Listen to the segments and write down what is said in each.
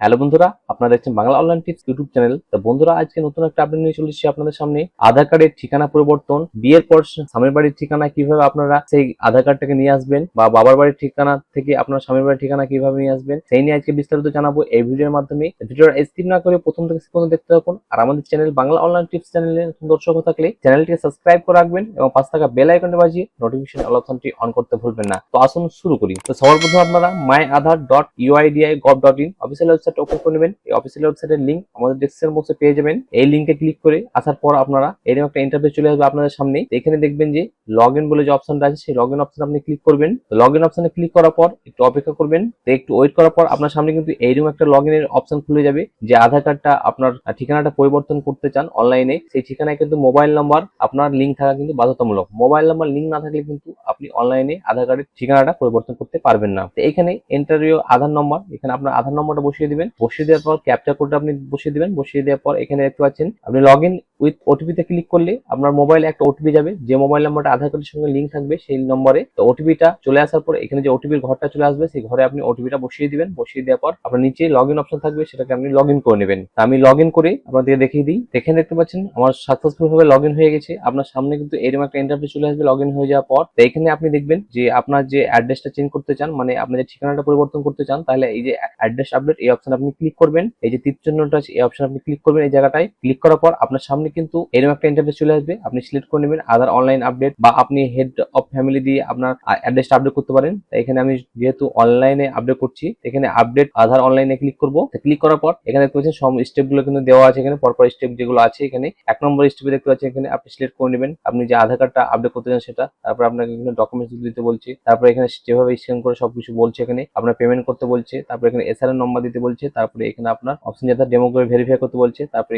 Hello বন্ধুরা, আপনারা দেখছেন Bangla online tips YouTube channel তো বন্ধুরা, আজকে নতুন একটা আপডেট নিয়ে চলেছি আপনাদের সামনে। আধার কার্ডের ঠিকানা পরিবর্তন, বিয়ের পর স্বামীর বাড়ির ঠিকানা কীভাবে আপনারা সেই আধার কার্ডটাকে নিয়ে আসবেন, বা বাবার বাড়ির ঠিকানা থেকে আপনার স্বামীর বাড়ির ঠিকানা কীভাবে নিয়ে আসবেন, সেই নিয়ে আজকে বিস্তারিত জানাব এই ভিডিওর মাধ্যমে। ভিডিওটা স্কিপ না করে প্রথম থেকে পর্যন্ত দেখতে থাকুন। আর আমাদের চ্যানেল বাংলা অনলাইন টিপস চ্যানেলে নতুন দর্শক থাকলে চ্যানেলটিকে সাবস্ক্রাইব করে রাখবেন এবং পাঁচ টাকা বেল আইকনটি বাজিয়ে নোটিফিকেশন অপশনটি অন করতে ভুলবেন না। তো আসুন শুরু করি। তো সবার প্রথমে আপনারা my Aadhaar dot UIDAI gov dot in official website open করে নেবেন। এই অফিসিয়াল ওয়েবসাইটের লিঙ্ক আমাদের ডেসক্রিপশন বক্সে পেয়ে যাবেন। এই লিঙ্কে ক্লিক করে আসার পর আপনারা এরকম একটা ইন্টারফেস চলে আসবে আপনাদের সামনে। এখানে দেখবেন যে লগ ইন বলে যে অপশনটা আছে, সেই লগ ইন অপশন আপনি ক্লিক করবেন। লগ ইন অপশনে ক্লিক করার পর একটু অপেক্ষা করবেন। একটু ওয়েট করার পর আপনার সামনে কিন্তু এইরকম একটা লগ ইনের অপশন খুলে যাবে, যে আধার কার্ডটা আপনার ঠিকানাটা পরিবর্তন করতে চান অনলাইনে সেই ঠিকানায় কিন্তু মোবাইল নাম্বার আপনার লিঙ্ক থাকা কিন্তু বাধ্যতামূলক। মোবাইল নাম্বার লিঙ্ক না থাকলে কিন্তু আপনি অনলাইনে আধার কার্ডের ঠিকানাটা পরিবর্তন করতে পারবেন না। তো এখানে এন্টারিও আধার নম্বর এখানে আপনার আধার নম্বরটা বসিয়ে দিবেন। বসিয়ে দেওয়ার পর ক্যাপচার কোডটা আপনি বসিয়ে দিবেন। বসিয়ে দেওয়ার পর এখানে দেখতে পাচ্ছেন, আপনি লগ ইন উইথ ওটিপিতে ক্লিক করলে আপনার মোবাইলে একটা ওটিপি যাবে। যে মোবাইল নাম্বারটা আধার কার্ডের সঙ্গে লিঙ্ক থাকবে সেই নম্বরে। তো ওটিপিটা চলে আসার পর এখানে যে ওটিপির ঘরটা চলে আসবে, সেই ঘরে আপনি ওটিপিটা বসিয়ে দিবেন। বসিয়ে দেওয়ার পর আপনার নিচে লগ ইন অপশন থাকবে, সেটাকে আপনি লগ ইন করে নেবেন। তা আমি লগ ইন করে আপনাদেরকে দেখিয়ে দিই। দেখেন, দেখতে পাচ্ছেন, আমার সাকসেসফুল ভাবে লগ ইন হয়ে গেছে। আপনার সামনে কিন্তু এরকম একটা ইন্টারফেস চলে আসবে লগ ইন হয়ে যাওয়ার পর। তো এখানে আপনি দেখবেন যে আপনার যে অ্যাড্রেসটা চেঞ্জ করতে চান মানে আপনার যে ঠিকানাটা পরিবর্তন করতে চান, তাহলে এই যে অ্যাড্রেস আপডেট এই অপশন আপনি ক্লিক করবেন। এই যে তীর চিহ্নটা এই অপশন আপনি ক্লিক করবেন এই জায়গাটায়। ক্লিক করার পর আপনার সামনে কিন্তু এরকম একটা ইন্টারফেস চলে আসবে। আপনি সিলেক্ট করে নেবেন আধার অনলাইন আপডেট বা আপনি হেড অফ ফ্যামিলি দিয়ে আপনার অ্যাড্রেসটা আপডেট করতে পারেন। এখানে আমি যেহেতু অনলাইনে আপডেট করছি এখানে আপডেট আধার অনলাইনে ক্লিক করব। ক্লিক করার পর এখানে দেখতে পাচ্ছেন সব স্টেপগুলো কিন্তু দেওয়া আছে এখানে। পরপর স্টেপ যেগুলো আছে এখানে। এক নম্বর স্টেপে দেখতে পাচ্ছেন এখানে আপনি সিলেক্ট করে নেবেন। আপনি যে আধার কার্ডটা আপডেট করতে চান সেটা, তারপর আপনাকে এখানে ডকুমেন্টস দিতে বলছে। তারপর এখানে যেভাবে স্ক্যান করে সবকিছু বলছে এখানে। আপনার পেমেন্ট করতে বলছে। তারপর এখানে এসআরএন নম্বর দিতে বলছে। তারপরে এখানে আপনার অপশন যেটা ডেমো করে ভেরিফাই করতে বলছে। তারপরে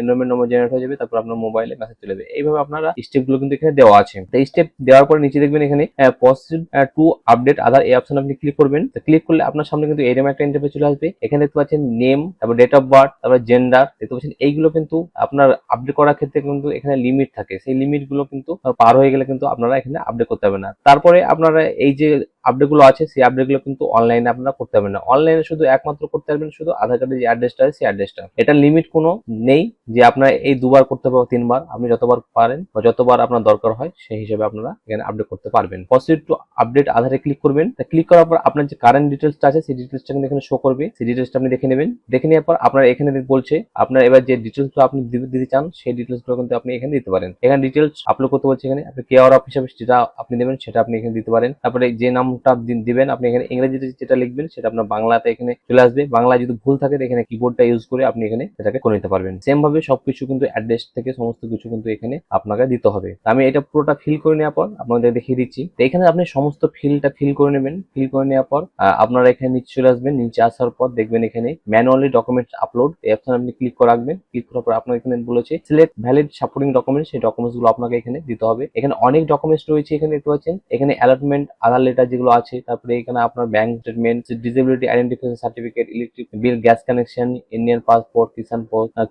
এনরোলমেন্ট নম্বর জেনারেট হয়ে যাবে। তারপর আপনার মোবাইলে মেসেজ চলে যাবে। এইভাবে আপনারা স্টেপগুলো কিন্তু এখানে দেওয়া আছে। তো স্টেপ দেওয়ার পরে নিচে দেখবেন এখানে পসিড টু আপডেট আধার এই অপশন আপনি ক্লিক করবেন। তো ক্লিক করলে আপনার সামনে কিন্তু এরকম একটা ইন্টারফেস চলে আসবে। এখানে দেখতে পাচ্ছেন নেম তারপর ডেট অফ বার্থ তারপর জেন্ডার দেখতে পাচ্ছেন এইগুলো কিন্তু আপনার আপডেট করার ক্ষেত্রে কিন্তু এখানে লিমিট থাকে। সেই লিমিটগুলো কিন্তু পার হয়ে গেলে কিন্তু আপনারা এখানে আপডেট করতে হবে না। তারপরে আপনারা এই যে আপডেটগুলো আছে, সেই আপডেটগুলো কিন্তু অনলাইনে আপনারা করতে পারবেন না। অনলাইনে শুধু একমাত্র করতে পারবেন শুধু আধার কার্ডের যে অ্যাড্রেসটা আছে, সেই অ্যাড্রেসটা এটা লিমিট কোনো নেই যে আপনারা এই দুবার করতে পারবেন তিনবার। আপনি যতবার পারেন বা যতবার আপনার দরকার হয়, সেই হিসেবে আপনারা এখানে আপডেট করতে পারবেন। পসিড টু আপডেট আধারে ক্লিক করবেন। তা ক্লিক করার পর আপনার যে কারেন্ট ডিটেলসটা আছে, সেই ডিটেলসটা কিন্তু এখানে শো করবে। সেই ডিটেলসটা আপনি দেখে নেবেন। দেখে নেওয়ার পর আপনার এখানে বলছে, আপনার এবার যে ডিটেলসগুলো আপনি দিতে চান, সেই ডিটেলসগুলো কিন্তু আপনি এখানে দিতে পারেন। এখানে ডিটেলস আপলোড করতে বলছে এখানে, আপনি কেয়ার অফ হিসাবে যেটা আপনি দেবেন সেটা আপনি এখানে দিতে পারেন। তারপরে যে নামটা দিবেন। আপনি এখানে ইংরেজিতে যেটা লিখবেন, সেটা আপনার বাংলাতে এখানে চলে আসবে। বাংলায় যদি ভুল থাকে এখানে কিবোর্ডটা ইউজ করে আপনি এখানে সেটাকে করে নিতে পারবেন। সেম ভাবে সবকিছু কিন্তু অ্যাড্রেস থেকে সমস্ত কিছু কিন্তু এখানে আপনাকে দিতে হবে। আমি এটা পুরোটা ফিল করে নেওয়ার পর আপনাদের দেখিয়ে দিচ্ছি। তো এখানে আপনি সমস্ত ফিলটা ফিল করে নেবেন। ফিল করে নেওয়ার পর আপনারা এখানে নিচে চলে আসবেন। নিচে আসার পর দেখবেন এখানে ম্যানুয়ালি ডকুমেন্টস আপলোড এই অপশন আপনি ক্লিক করে রাখবেন। ক্লিক করার পর আপনার এখানে বলেছে সিলেক্ট ভ্যালিড সাপোর্টিং ডকুমেন্ট সেই ডকুমেন্টসগুলো আপনাকে এখানে দিতে হবে। এখানে অনেক ডকুমেন্টস রয়েছে এখানে, দেখতে পাচ্ছেন? এখানে অ্যালটমেন্ট আধার লেটার যেগুলো আছে। তারপরে এখানে আপনার bank statement disability identification certificate electric bill gas connection Indian passport Kisan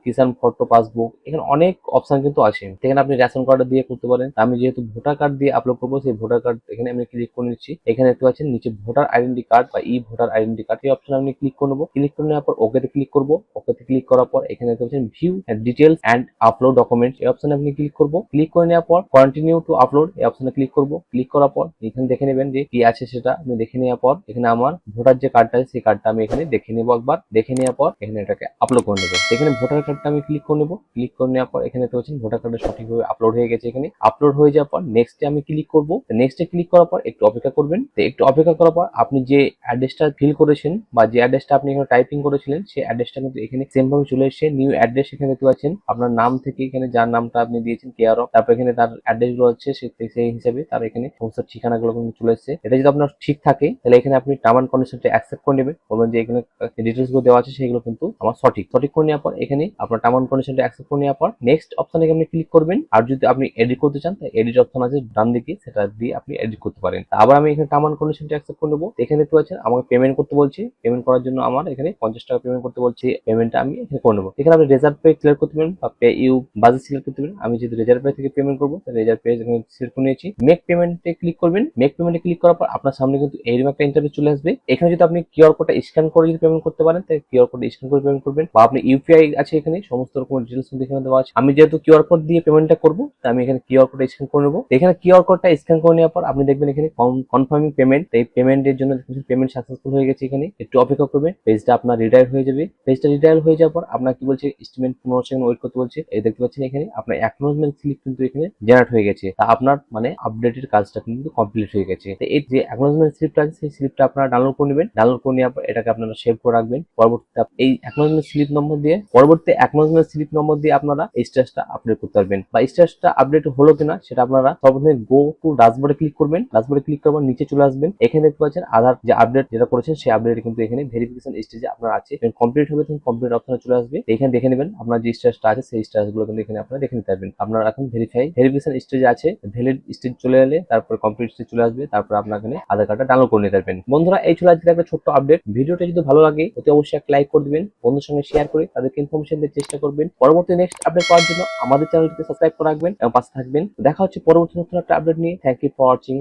Kisan photo passbook এখানে অনেক অপশন কিন্তু আছে। এখানে আপনি রেশন কার্ড দিয়ে করতে পারেন। আমি যেহেতু ভোটার কার্ড দিয়ে আপলোড করব, সেই ভোটার কার্ড এখানে আমি ক্লিক করে নিচ্ছি। এখানে দেখতে পাচ্ছেন নিচে ভোটার আইডেন্টি কার্ড বা ই ভোটার আইডেন্টি কার্ড এই অপশন আমি ক্লিক করে নেব। ক্লিক করে নেওয়ার পর ওকেতে ক্লিক করব। ওকেতে ক্লিক করার পর এখানে দেখতে পাচ্ছেন view details and upload documents এই অপশনে আপনি ক্লিক করব। ক্লিক করে নেওয়ার পর কন্টিনিউ টু আপলোড এই অপশনে ক্লিক করব। ক্লিক করার পর এখানে দেখে নেবেন যে কি আছে সেটা আমি দেখে নেওয়ার পর, এখানে আমার ভোটার যে কার্ডটা আছে, সেই কার্ডটা আমি এখানে দেখে নেব একবার। দেখে নেওয়ার পর এখানে এটাকে আপলোড করে নেব। এখানে ভোটার কার্ডটা আমি ক্লিক করে নেব। ক্লিক করে নেওয়ার পর এখানে তো পাচ্ছেন ভোটার কার্ডটা সঠিকভাবে আপলোড হয়ে গেছে এখানে। আপলোড হয়ে যাওয়ার পর নেক্সটে আমি ক্লিক করব। নেক্সটে ক্লিক করার পর একটু অপেক্ষা করবেন। তো একটু অপেক্ষা করার পর আপনি যে অ্যাড্রেসটা ফিল করেছেন বা যে অ্যাড্রেসটা আপনি এখানে টাইপিং করেছিলেন, সেই অ্যাড্রেসটা কিন্তু এখানে সেম ভাবে চলে এসেছে। নিউ অ্যাড্রেস এখানে দেখতে পাচ্ছেন আপনার নাম থেকে এখানে যার নামটা আপনি দিয়েছেন কেয়ার তারপর এখানে তার অ্যাড্রেসগুলো হচ্ছে সেই হিসাবে তার এখানে সমস্ত ঠিকানাগুলো কিন্তু চলে এসেছে। এটা যদি আপনার ঠিক থাকে, তাহলে এখানে আপনি টার্ম অ্যান্ড কন্ডিশনটা অ্যাকসেপ্ট করে নেবেন। বলবেন যে এখানে ডিটেলসগুলো দেওয়া আছে, সেগুলো কিন্তু আমার সঠিক। সঠিক করে নেওয়ার পর এখানে আপনার টার্ম অ্যান্ড কন্ডিশনটা অ্যাকসেপ্ট করে নেওয়ার পর নেক্সট অপশনে আপনি ক্লিক করবেন। আর যদি আপনি এডিট করতে চান, তাহলে এডিট অপশন আছে ডান দিকে, সেটা দিয়ে আপনি এডিট করতে পারেন। আবার আমি এখানে টার্ম অ্যান্ড কন্ডিশনটা অ্যাকসেপ্ট করে নেব। এখানে দেখতে পাচ্ছেন, আমাকে পেমেন্ট করতে বলছে। পেমেন্ট করার জন্য আমার এখানে পঞ্চাশ টাকা পেমেন্ট করতে বলছে। পেমেন্টটা আমি এখানে করে নেব। এখানে আপনি রেজার্ভ পে ক্লিয়ার করতে পারেন বা পে ইউ বাজেট সিলেক্ট করতে পারেন আমি যদি রেজার্ভ পে থেকে পেমেন্ট করব, তাহলে রেজার্ভ পে সিলেক্ট করে নিয়েছি। মেক পেমেন্টে ক্লিক করবেন। মেক পেমেন্টে ক্লিক করার পর আপনার সামনে কিন্তু এইরকম একটা ইন্টারভিউ চলে আসবে। এখানে যদি আপনি কিউআর কোডটা স্ক্যান করে যদি পেমেন্ট করতে পারেন, তাহলে কিউআর কোড স্ক্যান করে পেমেন্ট করবেন বা আপনি ইউপিআই আছে এখানে, সমস্ত রকম ডিটেলস কিন্তু এখানে দেওয়া আছে। আমি যেহেতু কিউআর কোড দিয়ে পেমেন্টটা করব, তাই আমি এখানে কিউআর কোডটা স্ক্যান করে নেব। এখানে কিউআর কোডটা স্ক্যান করে নেওয়ার পর আপনি দেখবেন এখানে কনফার্মিং পেমেন্ট এই পেমেন্টের জন্য পেমেন্ট সাকসেসফুল হয়ে গেছে এখানে। একটু অপেক্ষা করবেন পেজটা আপনার রিটায়ার হয়ে যাবে। পেজটা রিটায়ার হয়ে যাওয়ার পর আপনার কি বলছে এস্টিমেট পনেরো সেকেন্ড ওয়েট করতে বলছে। এই দেখতে পাচ্ছেন এখানে, আপনার অ্যাকনোলজমেন্ট স্লিপ কিন্তু এখানে জেনারেট হয়ে গেছে। তা আপনার মানে আপডেটের কাজটা কিন্তু কমপ্লিট হয়ে গেছে। তো এই যে অ্যাকনোলজমেন্ট স্লিপটা আছে সেই স্লিপটা আপনারা ডাউনলোড করে নেবেন। ডাউনলোড করে পর এটাকে আপনারা সেভ করে রাখবেন। পরবর্তীতে এই অ্যাকনোলজমেন্ট স্লিপ নম্বর দিয়ে, পরবর্তী অ্যাকনোলজমেন্ট স্লিপ নম্বর দিয়ে আপনারা এই স্ট্যাটাসটা আপডেট করতে পারবেন। বা স্ট্যাটাসটা আপডেট হলো কিনা, সেটা আপনারা সর্বপ্রথমে গো টু ডাশবোর্ডে ক্লিক করবেন। ডাশবোর্ডে ক্লিক করবার নিচে চলে আসবেন। এখানে দেখতে পাচ্ছেন আধার যে আপডেট যেটা করেছেন, সেই আপডেট কিন্তু এখানে ভেরিফিকেশন স্টেজে আপনার আছে। কমপ্লিট হবে, তখন কমপ্লিট অপশনে চলে আসবে। এখানে দেখে নেবেন আপনার যে স্ট্যাটাসটা আছে, সেই স্ট্যাটাসগুলো কিন্তু এখানে আপনারা দেখে নিতে পারবেন। আপনার এখন ভেরিফাই ভেরিফিকেশন স্টেজে আছে। ভ্যালিড স্টেজ চলে এলে তারপর কমপ্লিট স্টেজ চলে আসবে। তারপর আপনার এখানে আধার কার্ডটা ডাউনলোড করে নিতে পারবেন বন্ধুরা, এই ছিল আজকের একটা ছোট্ট আপডেট ভিডিওটা যদি ভালো লাগে, অতি অবশ্যই একটা লাইক করে দিবেন বন্ধুর সঙ্গে শেয়ার করে তাদেরকে ইনফরমেশন দেওয়ার চেষ্টা করবেন। পরবর্তী নেক্সট আপডেট পাওয়ার জন্য আমাদের চ্যানেলটিকে সাবস্ক্রাইব করে রাখবেন এবং পাশে থাকবেন। দেখা হচ্ছে পরবর্তী নতুন একটা আপডেট নিয়ে। Thank you for watching